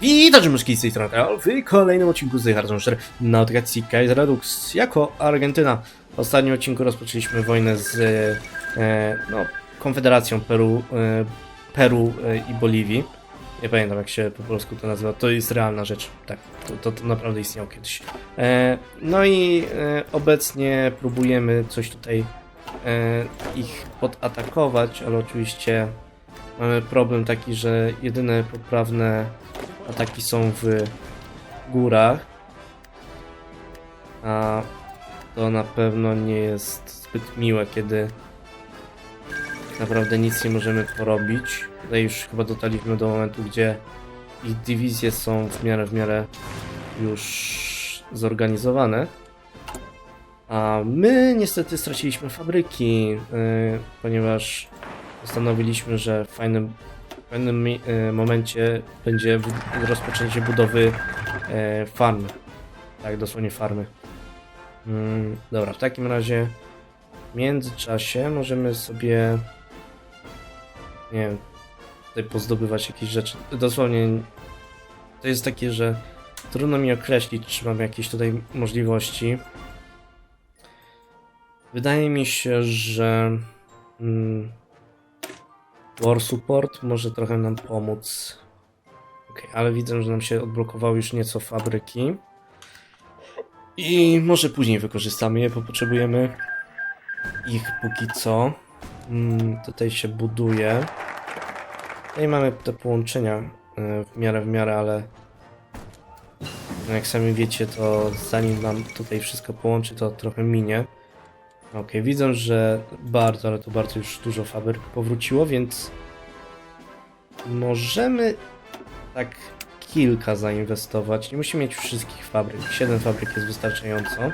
Witajcie myszki z tej strony w kolejnym odcinku z Hardstone 4 na odgacji Kaiser Redux jako Argentyna. W ostatnim odcinku rozpoczęliśmy wojnę z e, no, Konfederacją Peru, e, Peru e, i Boliwii. Nie pamiętam jak się po polsku to nazywa, to jest realna rzecz, tak, to, to, to naprawdę istniało kiedyś. E, no i e, obecnie próbujemy coś tutaj e, ich podatakować, ale oczywiście mamy problem taki, że jedyne poprawne ataki są w górach. A to na pewno nie jest zbyt miłe, kiedy naprawdę nic nie możemy porobić. Tutaj już chyba dotarliśmy do momentu, gdzie ich dywizje są w miarę w miarę już zorganizowane. A my niestety straciliśmy fabryki, yy, ponieważ postanowiliśmy, że w fajnym, w pewnym y, momencie będzie rozpoczęcie budowy e, farmy. Tak, dosłownie farmy. Mm, dobra, w takim razie w międzyczasie możemy sobie nie wiem, tutaj pozdobywać jakieś rzeczy. Dosłownie to jest takie, że trudno mi określić, czy mam jakieś tutaj możliwości. Wydaje mi się, że mm, War Support może trochę nam pomóc. Ok, ale widzę, że nam się odblokowały już nieco fabryki. I może później wykorzystamy je, bo potrzebujemy ich póki co. Mm, tutaj się buduje. Tutaj mamy te połączenia e, w miarę w miarę, ale no jak sami wiecie, to zanim nam tutaj wszystko połączy, to trochę minie. Ok, widzę, że bardzo, ale to bardzo już dużo fabryk powróciło, więc możemy tak kilka zainwestować. Nie musimy mieć wszystkich fabryk. 7 fabryk jest wystarczająco.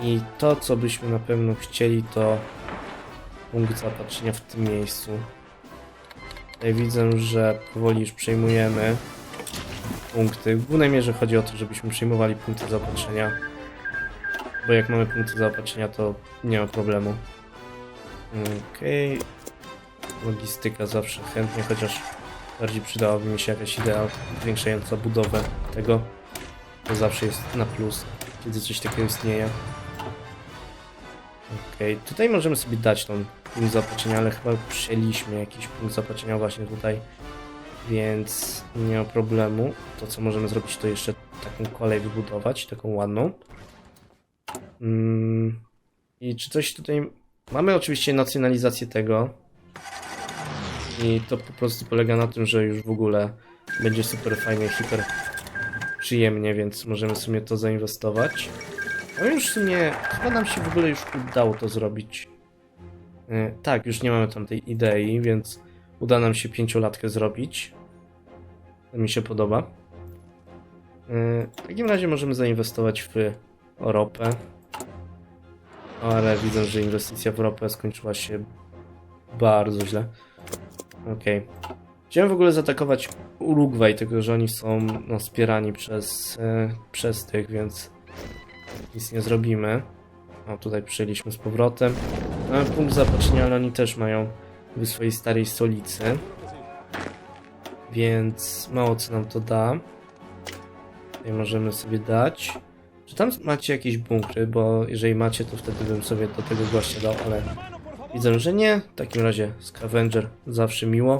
I to, co byśmy na pewno chcieli, to punkt zaopatrzenia w tym miejscu. Tutaj widzę, że powoli już przejmujemy punkty. W głównej mierze chodzi o to, żebyśmy przejmowali punkty zaopatrzenia. Bo jak mamy punkty zaopatrzenia, to nie ma problemu. Okej. Logistyka zawsze chętnie, chociaż bardziej przydałaby mi się jakaś idea zwiększająca budowę tego. To zawsze jest na plus, kiedy coś takiego istnieje. Okej, tutaj możemy sobie dać tą punkt zaopatrzenia, ale chyba przyjęliśmy jakiś punkt zaopatrzenia właśnie tutaj. Więc nie ma problemu. To co możemy zrobić to jeszcze taką kolej wybudować, taką ładną. Mm, I czy coś tutaj... Mamy oczywiście nacjonalizację tego. I to po prostu polega na tym, że już w ogóle będzie super fajnie, hiper przyjemnie, więc możemy sobie to zainwestować. No już w sumie, chyba nam się w ogóle już udało to zrobić. E, tak, już nie mamy tam tej idei, więc uda nam się pięciolatkę zrobić. To mi się podoba. E, w takim razie możemy zainwestować w ropę. Ale widzę, że inwestycja w ropę skończyła się bardzo źle. Okej. Chciałem w ogóle zaatakować Urugwaj, tylko że oni są no, wspierani przez, e, przez tych, więc nic nie zrobimy. O, tutaj przyjęliśmy z powrotem. Mamy punkt zaopatrzenia, ale oni też mają w swojej starej stolicy. Więc mało co nam to da. Tutaj możemy sobie dać. Czy tam macie jakieś bunkry? Bo jeżeli macie, to wtedy bym sobie do tego gościa dał, ale widzę, że nie. W takim razie Scavenger zawsze miło.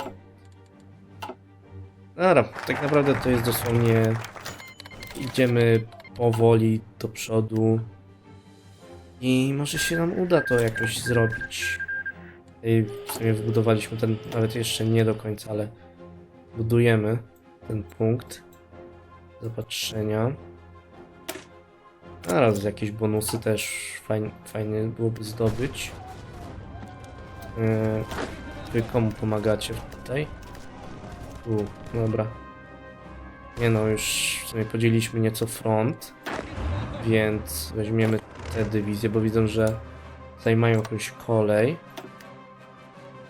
Dobra, tak naprawdę to jest dosłownie idziemy powoli do przodu i może się nam uda to jakoś zrobić. I w sumie wybudowaliśmy ten, nawet jeszcze nie do końca, ale budujemy ten punkt zapatrzenia. Zaraz jakieś bonusy też fajnie, fajnie byłoby zdobyć. Yy, wy komu pomagacie tutaj? U, dobra. Nie no, już w sumie podzieliliśmy nieco front, więc weźmiemy te dywizje, bo widzę, że tutaj mają jakąś kolej,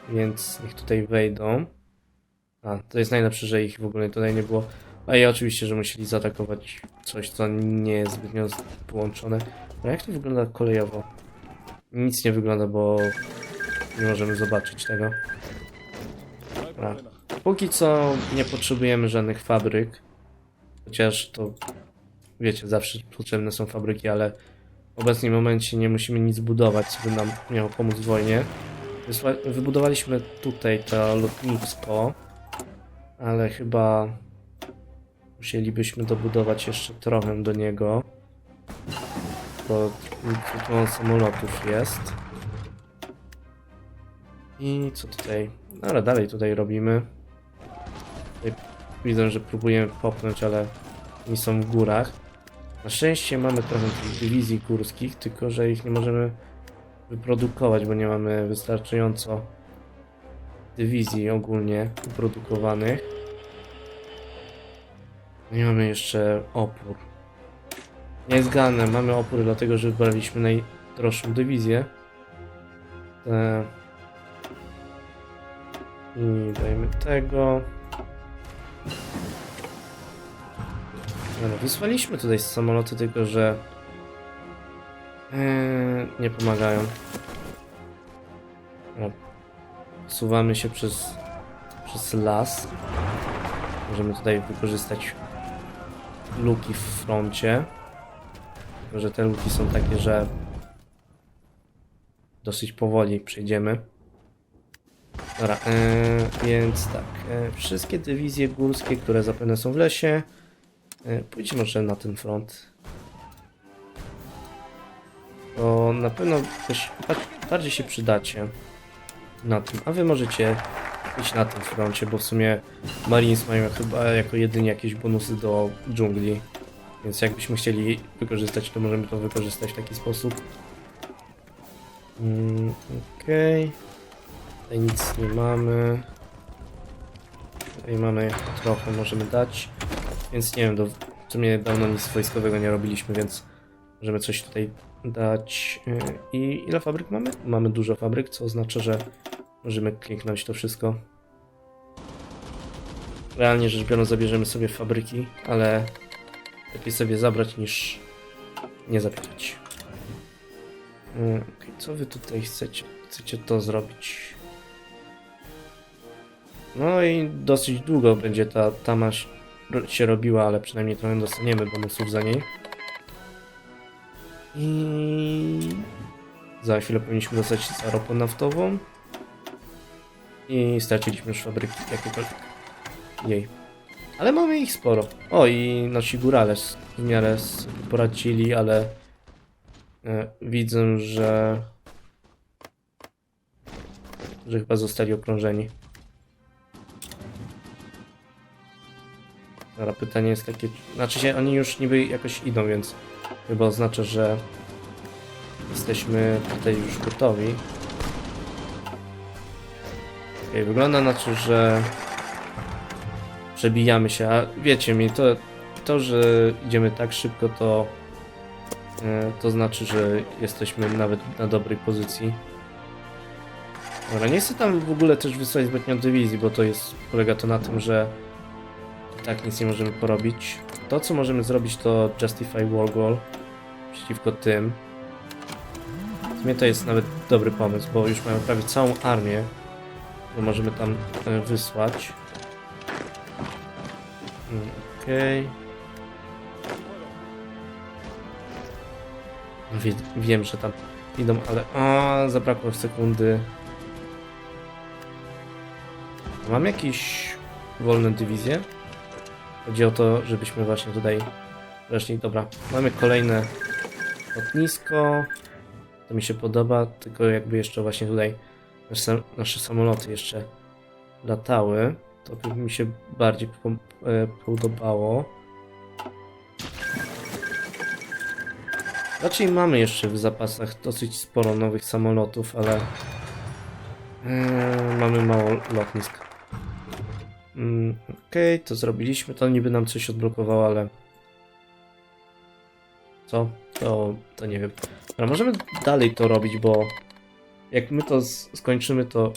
więc niech tutaj wejdą. A, to jest najlepsze, że ich w ogóle tutaj nie było. A i oczywiście, że musieli zaatakować coś, co nie jest zbytnio połączone. No jak to wygląda kolejowo? Nic nie wygląda, bo nie możemy zobaczyć tego. Dobra. Póki co nie potrzebujemy żadnych fabryk. Chociaż to, wiecie, zawsze potrzebne są fabryki, ale w obecnym momencie nie musimy nic budować, co by nam miało pomóc w wojnie. Wybudowaliśmy tutaj to lotnisko, ale chyba musielibyśmy dobudować jeszcze trochę do niego. Bo tu samolotów jest. I co tutaj? No ale dalej tutaj robimy. Tutaj widzę, że próbujemy popchnąć, ale nie są w górach. Na szczęście mamy trochę tych dywizji górskich, tylko że ich nie możemy wyprodukować, bo nie mamy wystarczająco dywizji ogólnie wyprodukowanych. No i mamy jeszcze opór. Nie jest mamy opór dlatego, że wybraliśmy najdroższą dywizję. Te... I dajmy tego. Dobra, wysłaliśmy tutaj samoloty, tylko że Eee, nie pomagają. Dobra. Suwamy się przez, przez las. Możemy tutaj wykorzystać luki w froncie. Że te luki są takie, że dosyć powoli przejdziemy. Dobra, eee, więc tak. E, wszystkie dywizje górskie, które zapewne są w lesie, e, pójdź może na ten front. To na pewno też ba- bardziej się przydacie na tym, a wy możecie iść na tym froncie, bo w sumie Marines mają chyba jako jedynie jakieś bonusy do dżungli. Więc jakbyśmy chcieli wykorzystać, to możemy to wykorzystać w taki sposób. Mm, Okej. Tutaj nic nie mamy. Tutaj mamy trochę, możemy dać. Więc nie wiem, do, w sumie dawno nic wojskowego nie robiliśmy, więc możemy coś tutaj dać. Yy, I ile fabryk mamy? Mamy dużo fabryk, co oznacza, że możemy kliknąć to wszystko. Realnie rzecz biorąc, zabierzemy sobie fabryki, ale lepiej sobie zabrać niż nie zabierać. Yy, okej, co wy tutaj chcecie? Chcecie to zrobić? No i dosyć długo będzie ta tama się- się robiła, ale przynajmniej trochę dostaniemy bonusów za niej. I za chwilę powinniśmy dostać za ropę naftową. I straciliśmy już fabryki jakiekolwiek. Jej. Ale mamy ich sporo. O i nasi górale w miarę poradzili, ale e, widzę, że że chyba zostali okrążeni. Dobra, pytanie jest takie, znaczy się oni już niby jakoś idą, więc chyba oznacza, że jesteśmy tutaj już gotowi. Okay, wygląda na to, że przebijamy się, a wiecie mi, to, to że idziemy tak szybko, to e, to znaczy, że jesteśmy nawet na dobrej pozycji. Dobra, nie chcę tam w ogóle też wysłać zbytnio dywizji, bo to jest, polega to na tym, że tak nic nie możemy porobić. To, co możemy zrobić, to Justify War Goal przeciwko tym. W sumie to jest nawet dobry pomysł, bo już mamy prawie całą armię, bo możemy tam e, wysłać. Mm, Okej. Wie, wiem, że tam idą, ale... A, zabrakło sekundy. Mam jakieś wolne dywizje? Chodzi o to, żebyśmy właśnie tutaj weszli. Dobra, mamy kolejne lotnisko. To mi się podoba, tylko jakby jeszcze właśnie tutaj nasze, samoloty jeszcze latały, to by mi się bardziej e, podobało. Raczej mamy jeszcze w zapasach dosyć sporo nowych samolotów, ale e, mamy mało lotnisk. Mm, Okej, to zrobiliśmy. To niby nam coś odblokowało, ale. Co? To, to nie wiem. Ale możemy dalej to robić, bo jak my to skończymy, to.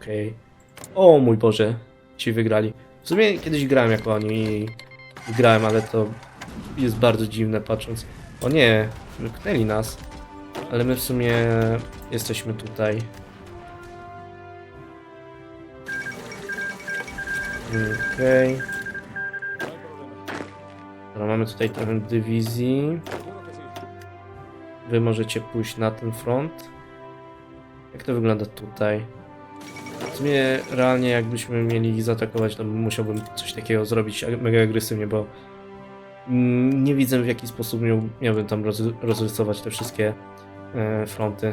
Okej. O mój Boże, ci wygrali. W sumie kiedyś grałem jako oni grałem, ale to jest bardzo dziwne patrząc. O nie, wyknęli nas. Ale my w sumie jesteśmy tutaj. Okej. Dobra, mamy tutaj trochę dywizji. Wy możecie pójść na ten front. Jak to wygląda tutaj? W sumie realnie jakbyśmy mieli ich zaatakować, to musiałbym coś takiego zrobić mega agresywnie, bo mm, nie widzę w jaki sposób miał, miałbym tam roz, rozrysować te wszystkie e, fronty.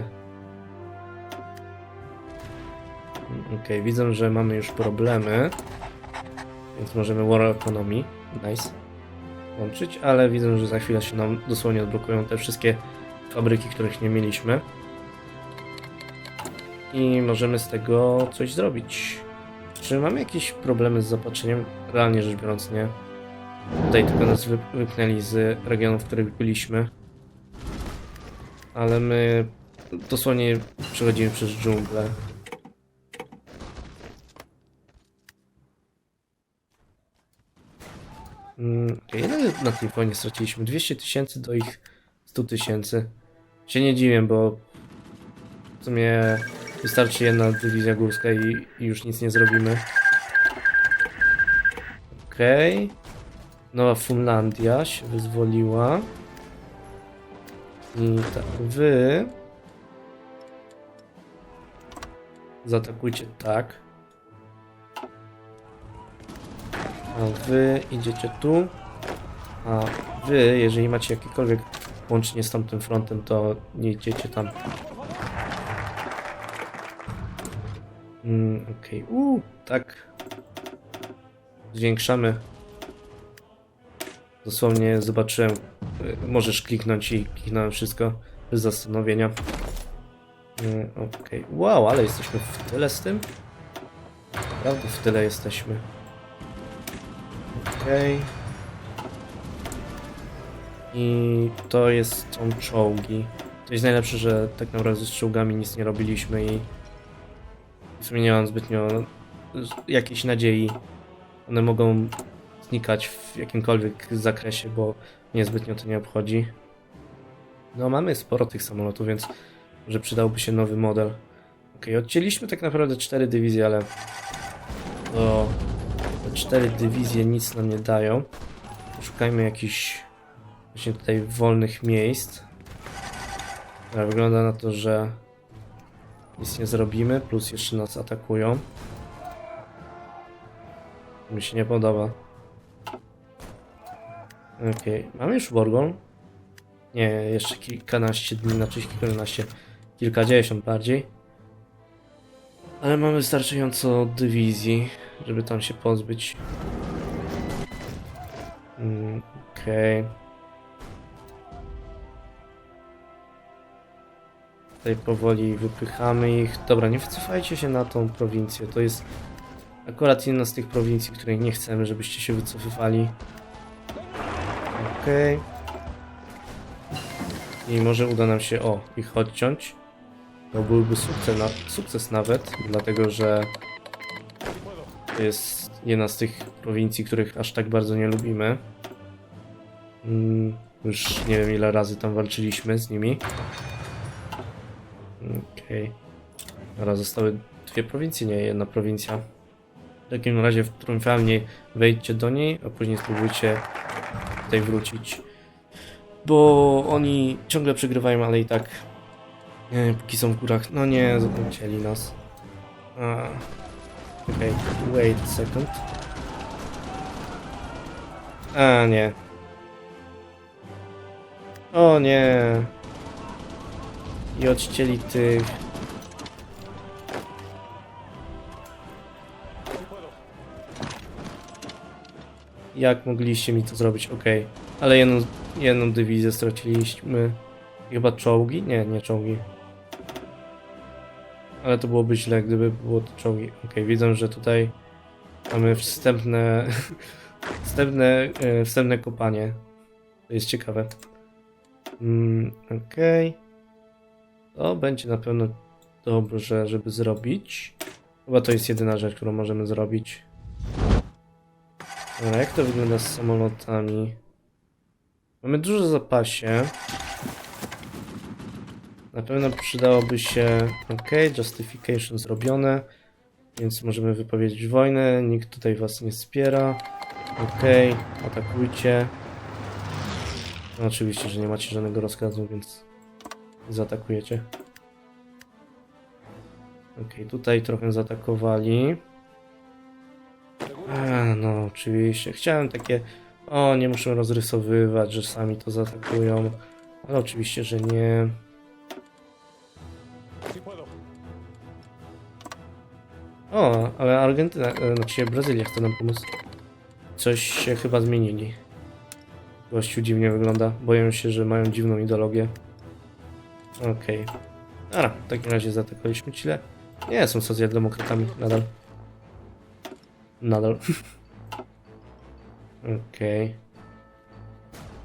Mm, Okej, widzę, że mamy już problemy, więc możemy War Economy, nice, łączyć, ale widzę, że za chwilę się nam dosłownie odblokują te wszystkie fabryki, których nie mieliśmy. I możemy z tego coś zrobić. Czy mamy jakieś problemy z zaopatrzeniem? Realnie rzecz biorąc, nie. Tutaj tylko nas wy- wypchnęli z regionów, w których byliśmy. Ale my dosłownie przechodzimy przez dżunglę. Mm, ile na tej straciliśmy? 200 tysięcy do ich 100 tysięcy. Się nie dziwię, bo w sumie wystarczy jedna dywizja górska i, już nic nie zrobimy. Okej. Nowa Funlandia się wyzwoliła. I tak, wy... Zaatakujcie tak. A wy idziecie tu. A wy, jeżeli macie jakiekolwiek łącznie z tamtym frontem, to nie idziecie tam. Mm, Okej, okay. tak. Zwiększamy. Dosłownie zobaczyłem. y, Możesz kliknąć i kliknąłem wszystko bez zastanowienia. Y, Okej, wow, ale jesteśmy w tyle z tym. Naprawdę w tyle jesteśmy. Okej. I to jest są czołgi. To jest najlepsze, że tak naprawdę z czołgami nic nie robiliśmy i sumie nie mam zbytnio jakiejś nadziei. One mogą znikać w jakimkolwiek zakresie, bo mnie zbytnio to nie obchodzi. No mamy sporo tych samolotów, więc może przydałby się nowy model. Ok, odcięliśmy tak naprawdę cztery dywizje, ale to te cztery dywizje nic nam nie dają. Szukajmy jakichś właśnie tutaj wolnych miejsc. Wygląda na to, że nic nie zrobimy, plus jeszcze nas atakują. Mi się nie podoba. Okej, mamy już Borgon? Nie, jeszcze kilkanaście dni, znaczy kilkanaście, kilkadziesiąt bardziej. Ale mamy wystarczająco dywizji, żeby tam się pozbyć. Mm, Okej. Tutaj powoli wypychamy ich. Dobra, nie wycofajcie się na tą prowincję. To jest akurat jedna z tych prowincji, której nie chcemy, żebyście się wycofywali. Okej. I może uda nam się, o, ich odciąć. To byłby sukces, na, sukces nawet, dlatego że to jest jedna z tych prowincji, których aż tak bardzo nie lubimy. Mm, już nie wiem ile razy tam walczyliśmy z nimi. Okej. Dobra, zostały dwie prowincje, nie jedna prowincja. W takim razie w triumfalnie wejdźcie do niej, a później spróbujcie tutaj wrócić. Bo oni ciągle przegrywają, ale i tak nie, póki są w górach. No nie, zobaczyli nas. Okej, wait a second. A nie. O nie. I odcięli tych. Jak mogliście mi to zrobić? Okej. Ale jedną, jedną dywizję straciliśmy. Chyba czołgi? Nie, nie czołgi. Ale to byłoby źle, gdyby było to czołgi. Okej, widzę, że tutaj mamy wstępne, wstępne, e, wstępne kopanie. To jest ciekawe. Mm, Okej. To będzie na pewno dobrze, żeby zrobić. Chyba to jest jedyna rzecz, którą możemy zrobić. Dobra, jak to wygląda z samolotami? Mamy dużo zapasie. Na pewno przydałoby się. Ok, justification zrobione. Więc możemy wypowiedzieć wojnę. Nikt tutaj was nie wspiera. Okej, atakujcie. No, oczywiście, że nie macie żadnego rozkazu, więc zaatakujecie. Okej, tutaj trochę zaatakowali. A, no, oczywiście. Chciałem takie. O, nie muszę rozrysowywać, że sami to zaatakują. Ale oczywiście, że nie. O, ale Argentyna, e, znaczy Brazylia chce nam pomóc. Coś się chyba zmienili. Gościu dziwnie wygląda. Boję się, że mają dziwną ideologię. Okej. Dobra, w takim razie zaatakowaliśmy Chile. Nie, są socjaldemokratami nadal. Nadal. Okej.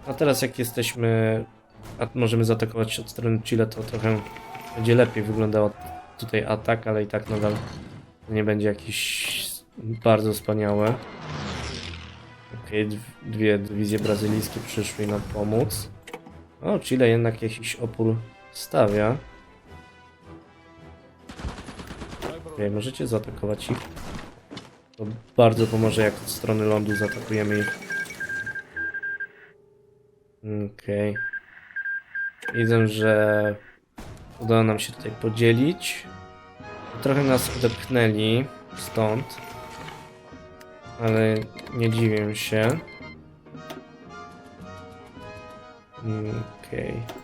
A teraz jak jesteśmy... A możemy zaatakować od strony Chile, to trochę będzie lepiej wyglądał tutaj atak, ale i tak nadal nie będzie jakiś bardzo wspaniałe. Okej, dw- dwie dywizje brazylijskie przyszły nam pomóc. O, Chile jednak jakiś opór stawia. Okej, możecie zaatakować ich. To bardzo pomoże, jak od strony lądu zaatakujemy ich. Okej. Widzę, że udało nam się tutaj podzielić. Trochę nas odepchnęli stąd. Ale nie dziwię się. Okej.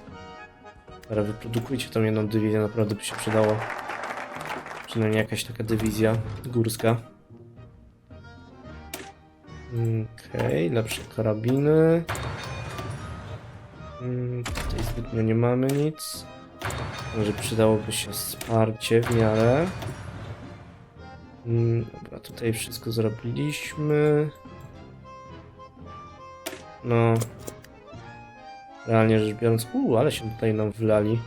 Dobra, wyprodukujcie tą jedną dywizję, naprawdę by się przydało. Przynajmniej jakaś taka dywizja górska. Okej, lepsze karabiny. Mm, Tutaj zbytnio nie mamy nic. Może przydałoby się wsparcie w miarę. Mm, Dobra, tutaj wszystko zrobiliśmy. No. Realnie rzecz biorąc. Uuu, ale się tutaj nam wlali.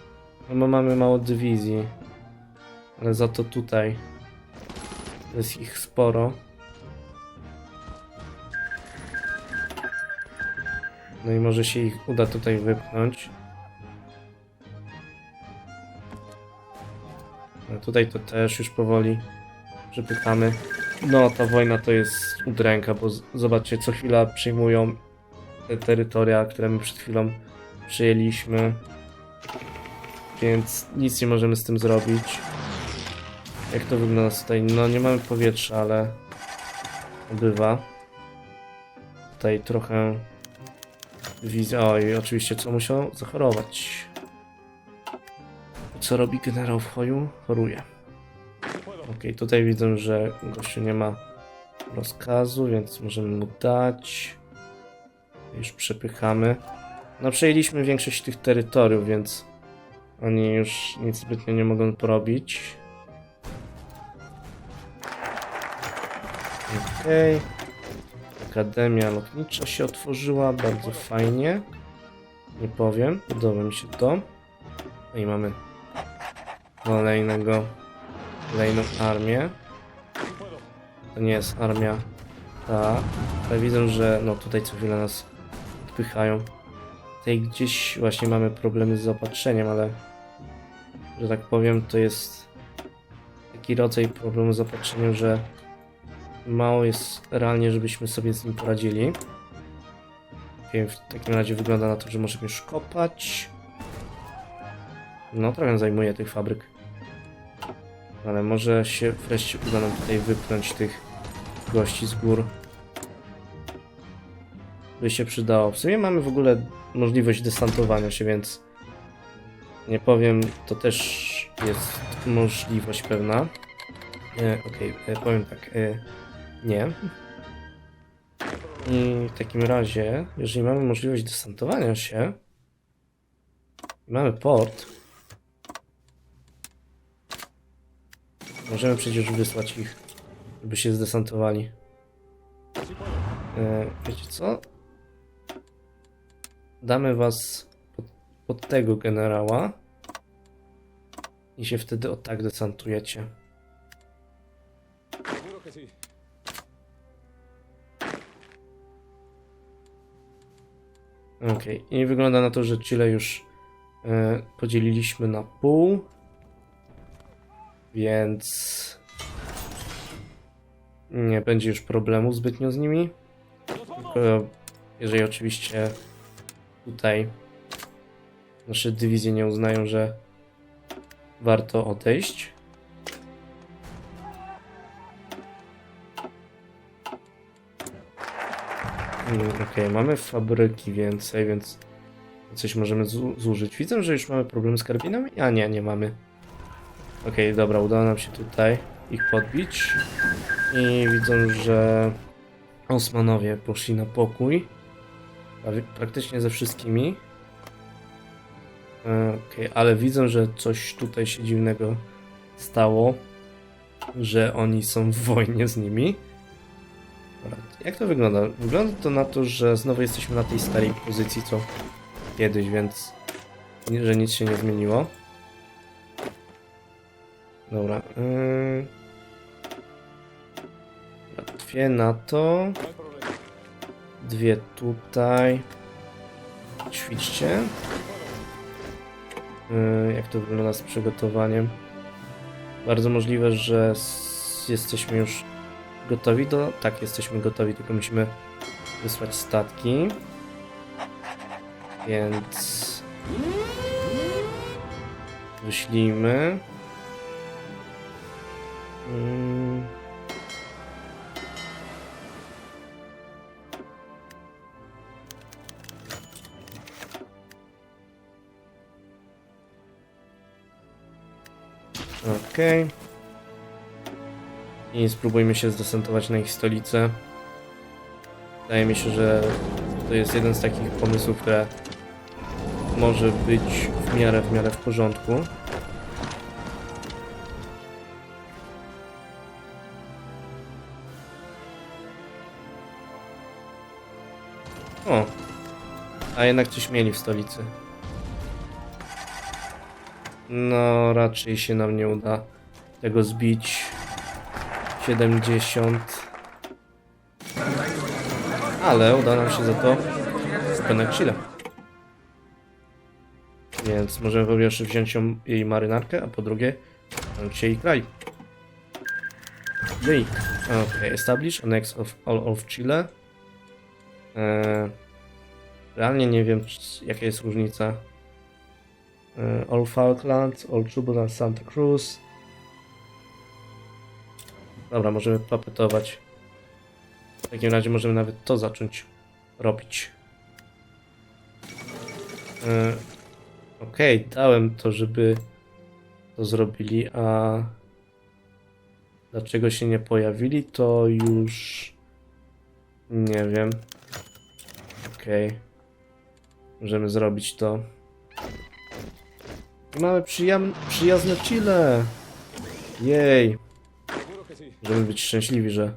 No bo mamy mało dywizji. Ale za to tutaj jest ich sporo. No i może się ich uda tutaj wypchnąć. No tutaj to też już powoli przepychamy. No ta wojna to jest udręka, bo zobaczcie co chwila przyjmują te terytoria, które my przed chwilą przyjęliśmy. Więc nic nie możemy z tym zrobić. Jak to wygląda tutaj? No nie mamy powietrza, ale bywa. Tutaj trochę wizja. Oj, oczywiście co musiał zachorować. Co robi generał w choju? Choruje. Okej, tutaj widzę, że gościu nie ma rozkazu, więc możemy mu dać. Już przepychamy. No przejęliśmy większość tych terytoriów, więc oni już nic zbytnio nie mogą porobić. Okej. Akademia Lotnicza się otworzyła, bardzo fajnie. Nie powiem, podoba mi się to. No i mamy kolejnego, kolejną armię. To nie jest armia ta, ale widzę, że no tutaj co chwilę nas odpychają. Tutaj gdzieś właśnie mamy problemy z zaopatrzeniem, ale że tak powiem, to jest taki rodzaj problemu z zaopatrzeniem, że mało jest realnie, żebyśmy sobie z nim poradzili. Okej, w takim razie wygląda na to, że możemy już kopać. No, trochę zajmuje tych fabryk. Ale może się wreszcie uda nam tutaj wypchnąć tych gości z gór. By się przydało. W sumie mamy w ogóle możliwość desantowania się, więc nie powiem, to też jest możliwość pewna. E, Okej, e, powiem tak, e, nie. I w takim razie, jeżeli mamy możliwość desantowania się, mamy port, możemy przecież wysłać ich, żeby się zdesantowali. E, wiecie co? Damy was pod, pod tego generała i się wtedy o tak desantujecie. Okej, i wygląda na to, że Chile już e, podzieliliśmy na pół. Więc nie będzie już problemu zbytnio z nimi. Tylko jeżeli oczywiście tutaj nasze dywizje nie uznają, że warto odejść. Mm, Okej, mamy fabryki więcej, więc coś możemy zu- zużyć. Widzę, że już mamy problem z karabinami? A nie, nie mamy. Okej, dobra, udało nam się tutaj ich podbić. I widzą, że Osmanowie poszli na pokój. Praktycznie ze wszystkimi. E, Okej, ale widzę, że coś tutaj się dziwnego stało. Że oni są w wojnie z nimi. Jak to wygląda? Wygląda to na to, że znowu jesteśmy na tej starej pozycji co kiedyś, więc że nic się nie zmieniło. Dobra. Yy... Dwie na to. Dwie tutaj. Ćwiczcie. Yy, jak to wygląda z przygotowaniem? Bardzo możliwe, że jesteśmy już gotowi do. Tak, jesteśmy gotowi, tylko musimy wysłać statki. Więc. Wyślijmy. Mm. Okej. I spróbujmy się zdesantować na ich stolicę. Wydaje mi się, że to jest jeden z takich pomysłów, które może być w miarę, w miarę w porządku. O! A jednak coś mieli w stolicy. No, raczej się nam nie uda tego zbić. 70. Ale uda nam się za to wykonać chwilę. Więc możemy po pierwsze wziąć ją, jej marynarkę, a po drugie wziąć jej kraj. Jej. Ok, establish annex of all of Chile. Eee, realnie nie wiem, jaka jest różnica. All Falklands, All Tubular Santa Cruz. Dobra, możemy papetować. W takim razie możemy nawet to zacząć robić. E, Okej, dałem to, żeby to zrobili, a dlaczego się nie pojawili, to już nie wiem. Okej. Możemy zrobić to. Mamy przyjazne Chile. Jej. Możemy być szczęśliwi, że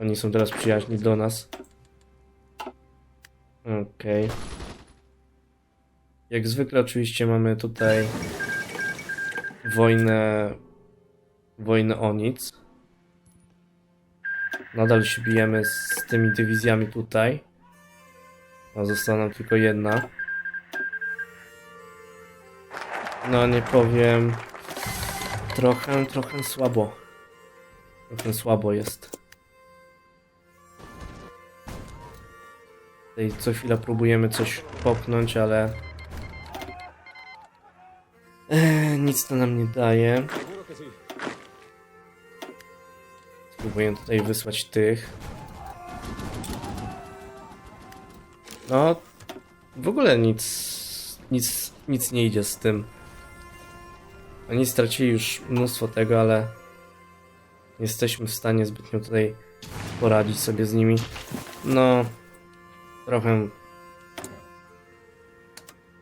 oni są teraz przyjaźni do nas. Okej. Jak zwykle oczywiście mamy tutaj wojnę wojnę o nic. Nadal się bijemy z tymi dywizjami tutaj. A została nam tylko jedna. No nie powiem. Trochę, trochę słabo. Trochę słabo jest. Tutaj co chwila próbujemy coś popchnąć, ale... Eee, nic to nam nie daje. Spróbuję tutaj wysłać tych. No, w ogóle nic, nic, nic nie idzie z tym. Oni stracili już mnóstwo tego, ale nie jesteśmy w stanie zbytnio tutaj poradzić sobie z nimi. No, trochę,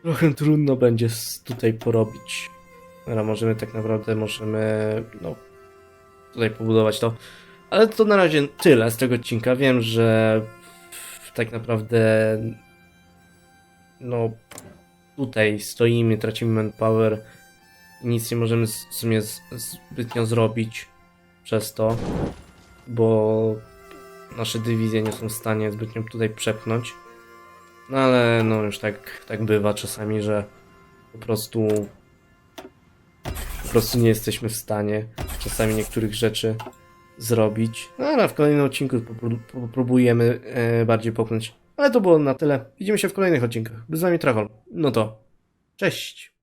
trochę trudno będzie tutaj porobić. Ale możemy tak naprawdę, możemy, no, tutaj pobudować to. Ale to na razie tyle z tego odcinka. Wiem, że tak naprawdę no tutaj stoimy, tracimy manpower nic nie możemy w sumie zbytnio zrobić przez to, bo nasze dywizje nie są w stanie zbytnio tutaj przepchnąć. No ale no już tak, tak bywa czasami, że po prostu po prostu nie jesteśmy w stanie czasami niektórych rzeczy zrobić. No ale w kolejnym odcinku popróbujemy e, bardziej popchnąć. Ale to było na tyle. Widzimy się w kolejnych odcinkach. Był z nami Trachol. No to, cześć!